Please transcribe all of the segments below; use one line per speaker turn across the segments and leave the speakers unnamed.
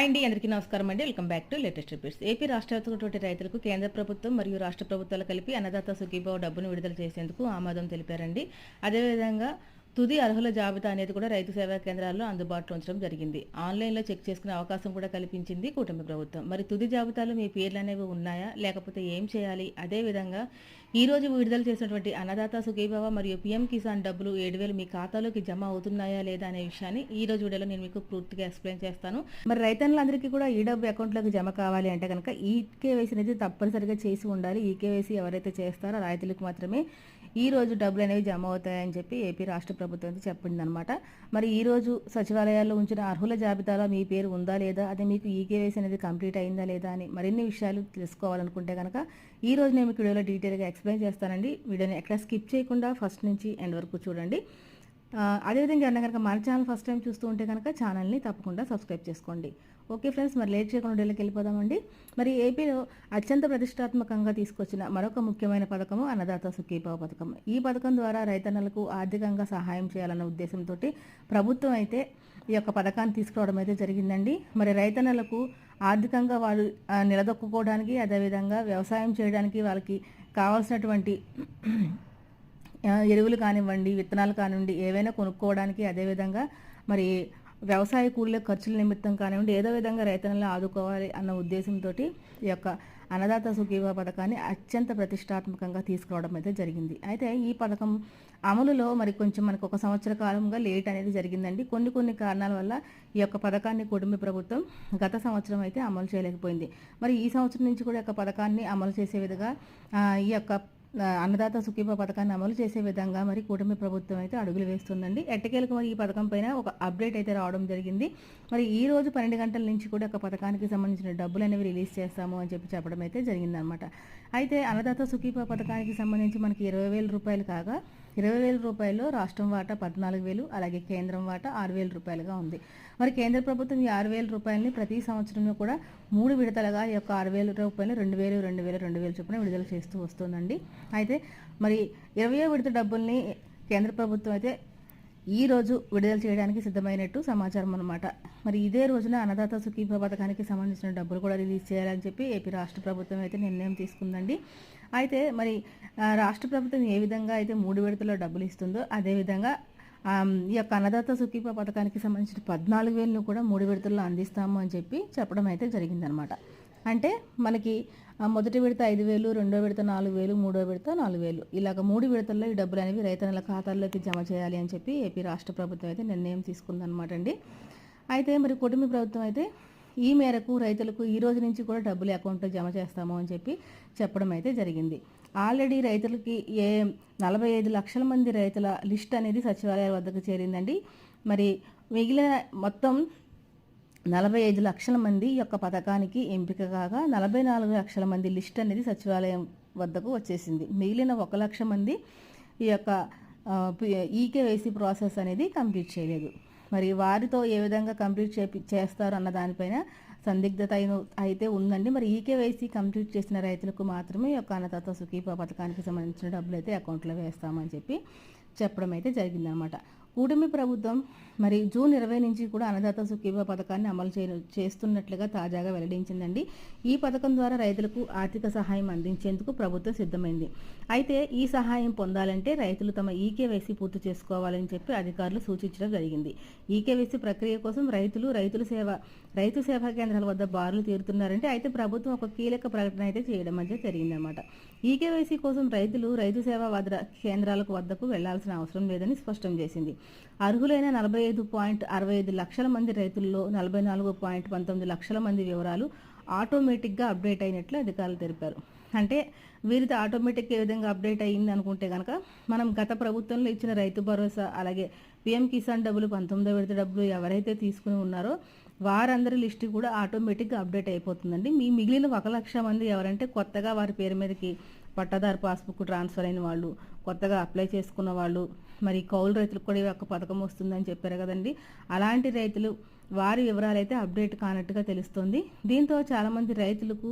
Hi అండి అందరికీ నమస్కారం అండి. Welcome back to latest repeats AP రాష్ట్ర వ్యాప్తంగా రైతులకు కేంద్ర ప్రభుత్వం మరియు రాష్ట్ర ప్రభుత్వాలు కలిపి అన్నదాత సుఖీభావ డబ్బును విడుదల చేసేందుకు ఆమోదం తెలిపారండి. అదేవిధంగా తుది అర్హుల జాబితా అనేది కూడా రైతు సేవా కేంద్రాల్లో అందుబాటులో ఉంచడం జరిగింది. ఆన్లైన్లో చెక్ చేసుకునే అవకాశం కూడా కల్పించింది కూటమి ప్రభుత్వం. మరి తుది జాబితాలో మీ పేర్లు అనేవి ఉన్నాయా? లేకపోతే ఏం చేయాలి? అదేవిధంగా ఈ రోజు విడుదల చేసినటువంటి అన్నదాత సుఖీభావ మరియు పీఎం కిసాన్ డబ్బులు ఏడు వేలు మీ ఖాతాలోకి జమ అవుతున్నాయా లేదా అనే విషయాన్ని ఈ రోజు వీడియోలో నేను మీకు పూర్తిగా ఎక్స్ప్లెయిన్ చేస్తాను. మరి రైతన్నులందరికీ కూడా ఈ డబ్బు అకౌంట్లోకి జమ కావాలి అంటే కనుక ఈ కేవైసీ అనేది తప్పనిసరిగా చేసి ఉండాలి. ఈ కేవైసీ ఎవరైతే చేస్తారో రైతులకు మాత్రమే ఈ రోజు డబ్బులు అనేవి జమ అవుతాయని చెప్పి ఏపీ రాష్ట్ర ప్రభుత్వం చెప్పింది అనమాట మరి ఈ రోజు సచివాలయాల్లో ఉంచిన అర్హుల జాబితాలో మీ పేరు ఉందా లేదా అది మీకు ఈ కేవైసీ అనేది కంప్లీట్ అయిందా లేదా అని మరిన్ని విషయాలు తెలుసుకోవాలనుకుంటే కనుక ఈ రోజు నేను మీకు వీడియోలో డీటెయిల్గా ఎక్స్ప్లెయిన్ చేస్తానండి. వీడియోని ఎక్కడ స్కిప్ చేయకుండా ఫస్ట్ నుంచి ఎండ్ వరకు చూడండి. అదేవిధంగా ఎవరైనా కనుక మన ఛానల్ ఫస్ట్ టైం చూస్తూ ఉంటే కనుక ఛానల్ని తప్పకుండా సబ్స్క్రైబ్ చేసుకోండి. ఓకే ఫ్రెండ్స్ మరి లేట్ చేయకుండా వీడియోలోకి వెళ్ళిపోదామండి. మరి ఏపీలో అత్యంత ప్రతిష్టాత్మకంగా తీసుకొచ్చిన మరొక ముఖ్యమైన పథకము అన్నదాత సుఖీభావ పథకం. ఈ పథకం ద్వారా రైతన్నలకు ఆర్థికంగా సహాయం చేయాలన్న ఉద్దేశంతో ప్రభుత్వం అయితే ఈ యొక్క పథకాన్ని తీసుకురావడం అయితే జరిగిందండి. మరి రైతన్నలకు ఆర్థికంగా వాళ్ళు నిలదొక్కుకోవడానికి అదేవిధంగా వ్యవసాయం చేయడానికి వాళ్ళకి కావాల్సినటువంటి ఎరువులు కానివ్వండి విత్తనాలు కానివ్వండి ఏవైనా కొనుక్కోవడానికి అదేవిధంగా మరి వ్యవసాయ కూలీల ఖర్చుల నిమిత్తం కానివ్వండి ఏదో విధంగా రైతులను ఆదుకోవాలి అన్న ఉద్దేశంతో ఈ యొక్క అన్నదాత సుఖీభా పథకాన్ని అత్యంత ప్రతిష్టాత్మకంగా తీసుకురావడం అయితే జరిగింది. అయితే ఈ పథకం అమలులో మరి కొంచెం మనకు ఒక సంవత్సర కాలంగా లేట్ అనేది జరిగిందండి. కొన్ని కొన్ని కారణాల వల్ల ఈ యొక్క పథకాన్ని కుటుంబ ప్రభుత్వం గత సంవత్సరం అయితే అమలు చేయలేకపోయింది. మరి ఈ సంవత్సరం నుంచి కూడా యొక్క పథకాన్ని అమలు చేసే విధంగా ఈ యొక్క అన్నదాత సుఖీభ పథకాన్ని అమలు చేసే విధంగా మరి కూటమి ప్రభుత్వం అయితే అడుగులు వేస్తుందండి. ఎట్టకేలకు మరి ఈ పథకం పైన ఒక అప్డేట్ అయితే రావడం జరిగింది. మరి ఈ రోజు పన్నెండు గంటల నుంచి కూడా ఒక పథకానికి సంబంధించిన డబ్బులు అనేవి రిలీజ్ చేస్తాము అని చెప్పి చెప్పడం అయితే జరిగిందనమాట అయితే అన్నదాత సుఖీభ పథకానికి సంబంధించి మనకి ఇరవై వేల రూపాయలు కాగా ఇరవై వేల రూపాయలు రాష్ట్రం వాటా పద్నాలుగు వేలు అలాగే కేంద్రం వాటా ఆరు వేల రూపాయలుగా ఉంది. మరి కేంద్ర ప్రభుత్వం ఈ ఆరు వేల రూపాయలని ప్రతి సంవత్సరంలో కూడా మూడు విడతలుగా ఈ యొక్క ఆరు వేల రూపాయలు రెండు వేలు రెండు వేలు రెండు వేలు చొప్పున విడుదల చేస్తూ వస్తుందండి. అయితే మరి ఇరవై విడత డబ్బుల్ని కేంద్ర ప్రభుత్వం అయితే ఈ రోజు విడుదల చేయడానికి సిద్ధమైనట్టు సమాచారం అనమాట మరి ఇదే రోజున అన్నదాత సుఖీభ పథకానికి సంబంధించిన డబ్బులు కూడా రిలీజ్ చేయాలని చెప్పి ఏపీ రాష్ట్ర ప్రభుత్వం అయితే నిర్ణయం తీసుకుందండి. అయితే మరి రాష్ట్ర ప్రభుత్వం ఏ విధంగా అయితే మూడు విడతల్లో డబ్బులు ఇస్తుందో అదేవిధంగా ఈ యొక్క అన్నదాత సుఖీప పథకానికి సంబంధించిన పద్నాలుగు వేలను కూడా మూడు విడతల్లో అందిస్తాము అని చెప్పి చెప్పడం అయితే జరిగిందనమాట. అంటే మనకి మొదటి విడత ఐదు వేలు రెండో విడత నాలుగు వేలు మూడో విడత నాలుగు వేలు. ఇలాగ మూడు విడతల్లో ఈ డబ్బులు అనేవి రైతన్నల ఖాతాల్లోకి జమ చేయాలి అని చెప్పి ఏపీ రాష్ట్ర ప్రభుత్వం అయితే నిర్ణయం తీసుకుందనమాట అండి. అయితే మరి కుటుంబ ప్రభుత్వం అయితే ఈ మేరకు రైతులకు ఈ రోజు నుంచి కూడా డబ్బులు అకౌంట్లో జమ చేస్తాము అని చెప్పి చెప్పడం అయితే జరిగింది. ఆల్రెడీ రైతులకి ఏ నలభై ఐదు లక్షల మంది రైతుల లిస్ట్ అనేది సచివాలయాల వద్దకు చేరిందండి. మరి మిగిలిన మొత్తం నలభై ఐదు లక్షల మంది యొక్క పథకానికి ఎంపిక కాగా నలభై నాలుగు లక్షల మంది లిస్ట్ అనేది సచివాలయం వద్దకు వచ్చేసింది. మిగిలిన ఒక లక్ష మంది ఈ యొక్క ఈకేవైసీ ప్రాసెస్ అనేది కంప్లీట్ చేయలేదు. మరి వారితో ఏ విధంగా కంప్లీట్ చేపి చేస్తారు అన్న దానిపైన సందిగ్ధత అయిన- అయితే ఉందండి. మరి ఈకేవైసీ కంప్లీట్ చేసిన రైతులకు మాత్రమే ఒక యొక్క అన్నదాత సుఖీప పథకానికి సంబంధించిన డబ్బులు అయితే అకౌంట్లో వేస్తామని చెప్పి చెప్పడం అయితే జరిగిందనమాట. కూటమి ప్రభుత్వం మరి జూన్ ఇరవై నుంచి కూడా అన్నదాత సుఖీభ పథకాన్ని అమలు చే చేస్తున్నట్లుగా తాజాగా వెల్లడించిందండి. ఈ పథకం ద్వారా రైతులకు ఆర్థిక సహాయం అందించేందుకు ప్రభుత్వం సిద్ధమైంది. అయితే ఈ సహాయం పొందాలంటే రైతులు తమ ఈకేవైసీ పూర్తి చేసుకోవాలని చెప్పి అధికారులు సూచించడం జరిగింది. ఈకేవైసీ ప్రక్రియ కోసం రైతులు రైతుల సేవ రైతు సేవా కేంద్రాల వద్ద బారులు తీరుతున్నారంటే అయితే ప్రభుత్వం ఒక కీలక ప్రకటన అయితే చేయడం అయితే జరిగిందన్నమాట. ఈకేవైసీ కోసం రైతులు రైతు సేవా వద్ద కేంద్రాలకు వద్దకు వెళ్ళాల్సిన అవసరం లేదని స్పష్టం చేసింది. అర్హులైన నలభై ఐదు పాయింట్ అరవై ఐదు లక్షల మంది రైతుల్లో నలభై నాలుగు పాయింట్ పంతొమ్మిది లక్షల మంది వివరాలు ఆటోమేటిక్గా అప్డేట్ అయినట్లు అధికారులు తెలిపారు. అంటే వీరితో ఆటోమేటిక్ ఏ విధంగా అప్డేట్ అయ్యింది అనుకుంటే కనుక మనం గత ప్రభుత్వంలో ఇచ్చిన రైతు భరోసా అలాగే పిఎం కిసాన్ డబ్బులు పంతొమ్మిదో విడత డబ్బులు ఎవరైతే తీసుకుని ఉన్నారో వారందరి లిస్టు కూడా ఆటోమేటిక్గా అప్డేట్ అయిపోతుందండి. మీ మిగిలిన ఒక లక్ష మంది ఎవరంటే కొత్తగా వారి పేరు మీదకి పట్టాదారు పాస్బుక్ ట్రాన్స్ఫర్ అయిన వాళ్ళు కొత్తగా అప్లై చేసుకున్న వాళ్ళు మరి కౌలు రైతులకు కూడా ఈ యొక్క పథకం వస్తుందని చెప్పారు కదండి. అలాంటి రైతులు వారి వివరాలు అయితే అప్డేట్ కానట్టుగా తెలుస్తుంది. దీంతో చాలామంది రైతులకు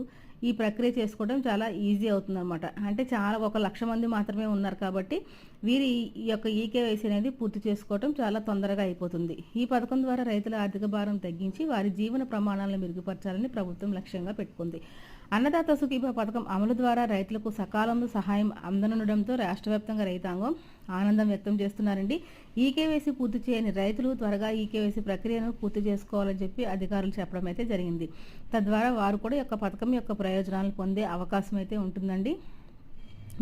ఈ ప్రక్రియ చేసుకోవడం చాలా ఈజీ అవుతుందన్నమాట. అంటే చాలా ఒక లక్ష మంది మాత్రమే ఉన్నారు కాబట్టి వీరి ఈ యొక్క ఈకేవైసీ అనేది పూర్తి చేసుకోవడం చాలా తొందరగా అయిపోతుంది. ఈ పథకం ద్వారా రైతుల ఆర్థిక భారం తగ్గించి వారి జీవన ప్రమాణాలను మెరుగుపరచాలని ప్రభుత్వం లక్ష్యంగా పెట్టుకుంది. అన్నదాత సుఖీభ పథకం అమలు ద్వారా రైతులకు సకాలంలో సహాయం అందనుండడంతో రాష్ట్ర వ్యాప్తంగా రైతాంగం ఆనందం వ్యక్తం చేస్తున్నారండి. ఈకేవైసీ పూర్తి చేయని రైతులు త్వరగా ఈకేవైసీ ప్రక్రియను పూర్తి చేసుకోవాలని చెప్పి అధికారులు చెప్పడం అయితే జరిగింది. తద్వారా వారు కూడా యొక్క పథకం యొక్క ప్రయోజనాలు పొందే అవకాశం అయితే ఉంటుందండి.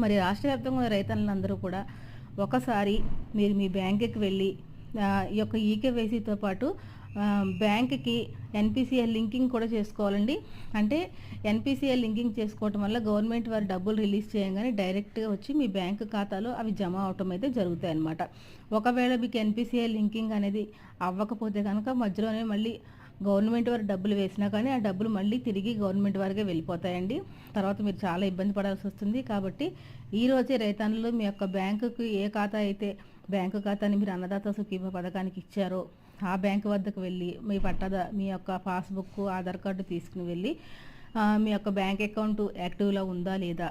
మరి రాష్ట్ర వ్యాప్తంగా రైతులందరూ కూడా ఒకసారి మీరు మీ బ్యాంకుకి వెళ్ళి ఈ యొక్క ఈకేవైసీతో పాటు బ్యాంక్కి ఎన్పిసిఎల్ లింకింగ్ కూడా చేసుకోవాలండి. అంటే ఎన్పిసిఎల్ లింకింగ్ చేసుకోవటం వల్ల గవర్నమెంట్ వారు డబ్బులు రిలీజ్ చేయగానే డైరెక్ట్గా వచ్చి మీ బ్యాంక్ ఖాతాలో అవి జమ అవటం అయితే జరుగుతాయి అన్నమాట ఒకవేళ మీకు ఎన్పిసిఎల్ లింకింగ్ అనేది అవ్వకపోతే కనుక మధ్యలోనే మళ్ళీ గవర్నమెంట్ వారు డబ్బులు వేసినా కానీ ఆ డబ్బులు మళ్ళీ తిరిగి గవర్నమెంట్ వారికే వెళ్ళిపోతాయండి. తర్వాత మీరు చాలా ఇబ్బంది పడాల్సి వస్తుంది. కాబట్టి ఈ రోజే రైతన్నులు మీ యొక్క బ్యాంకుకి ఏ ఖాతా అయితే బ్యాంకు ఖాతాని మీరు అన్నదాత సుఖీభ పథకానికి ఇచ్చారో ఆ బ్యాంకు వద్దకు వెళ్ళి మీ పట్టద మీ యొక్క పాస్బుక్ ఆధార్ కార్డు తీసుకుని వెళ్ళి మీ యొక్క బ్యాంక్ అకౌంట్ యాక్టివ్లో ఉందా లేదా?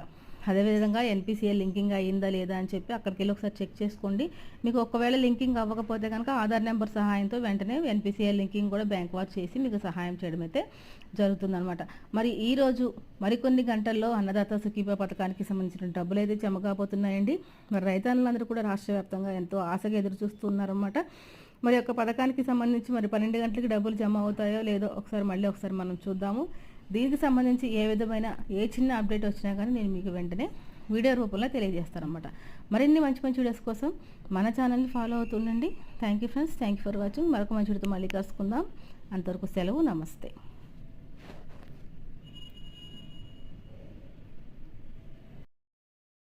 అదేవిధంగా ఎన్పిసిఎల్ లింకింగ్ అయ్యిందా లేదా అని చెప్పి అక్కడికి వెళ్ళి ఒకసారి చెక్ చేసుకోండి. మీకు ఒకవేళ లింకింగ్ అవ్వకపోతే కనుక ఆధార్ నెంబర్ సహాయంతో వెంటనే ఎన్పిసిఎల్ లింకింగ్ కూడా బ్యాంక్ వారు చేసి మీకు సహాయం చేయడం అయితే జరుగుతుందనమాట మరి ఈరోజు మరికొన్ని గంటల్లో అన్నదాత సుఖీభ పథకానికి సంబంధించిన డబ్బులు అయితే చెమకాబోతున్నాయండి మరి రైతాన్నులందరూ కూడా రాష్ట్ర వ్యాప్తంగా ఎంతో ఆశగా ఎదురు చూస్తున్నారన్నమాట మరి యొక్క పథకానికి సంబంధించి మరి పన్నెండు గంటలకి డబ్బులు జమ అవుతాయో లేదో ఒకసారి మళ్ళీ ఒకసారి మనం చూద్దాము. దీనికి సంబంధించి ఏ విధమైన ఏ చిన్న అప్డేట్ వచ్చినా కానీ నేను మీకు వెంటనే వీడియో రూపంలో తెలియజేస్తారనమాట మరిన్ని మంచి మంచి వీడియోస్ కోసం మన ఛానల్ని follow అవుతుండండి. Thank you friends thank you for watching మరొక మంచి వీడితో మళ్ళీ కలుసుకుందాం. అంతవరకు సెలవు. నమస్తే.